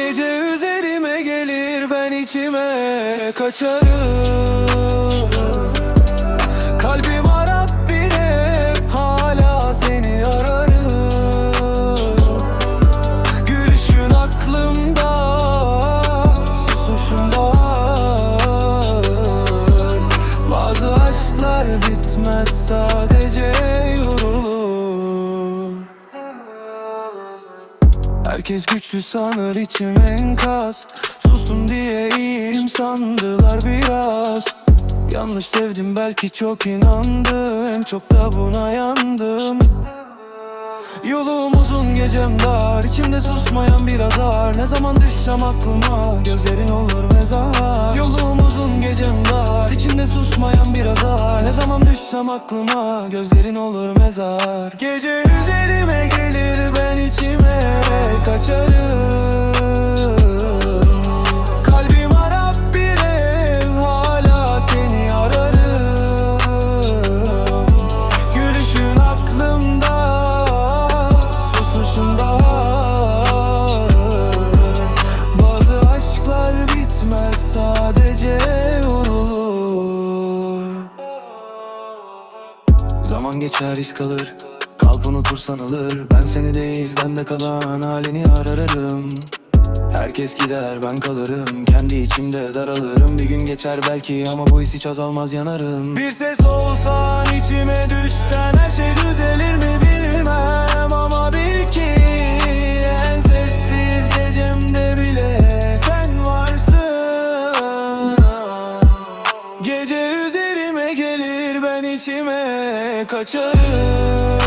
üzerime gelir ben içime kaçarım. Kalbim Arap bir hep hala seni ararım. Gülüşün aklımda susuşunda Bazı aşklar bitmez sadece Herkes güçlü sanır içim enkaz. Sustum diye iyiyim sandılar biraz. Yanlış sevdim belki çok inandım. Çok da buna yandım. Yolum uzun gecem dar. İçimde susmayan bir azar Ne zaman düşsem aklıma Gözlerin olur mezar. Yolum uzun gecem dar. İçimde susmayan bir azar Ne zaman düşsem aklıma Gözlerin olur mezar. Gece içime Kalbim Arap bir hala seni ararım. Gülüşün aklımda susuşunda Bazı aşklar bitmez sadece yorulur Zaman geçer iz kalır Kalp unutur sanılır Ben seni değil bende kalan halini ararım. Herkes gider ben kalırım. Kendi içimde daralırım. Bir gün geçer belki ama bu his hiç azalmaz yanarım. Bir ses olsan içime düşsen Her şey düzelir mi bilmem. Ama bil ki en sessiz gecemde bile Sen varsın. Gece üzerime gelir ben içime kaçarım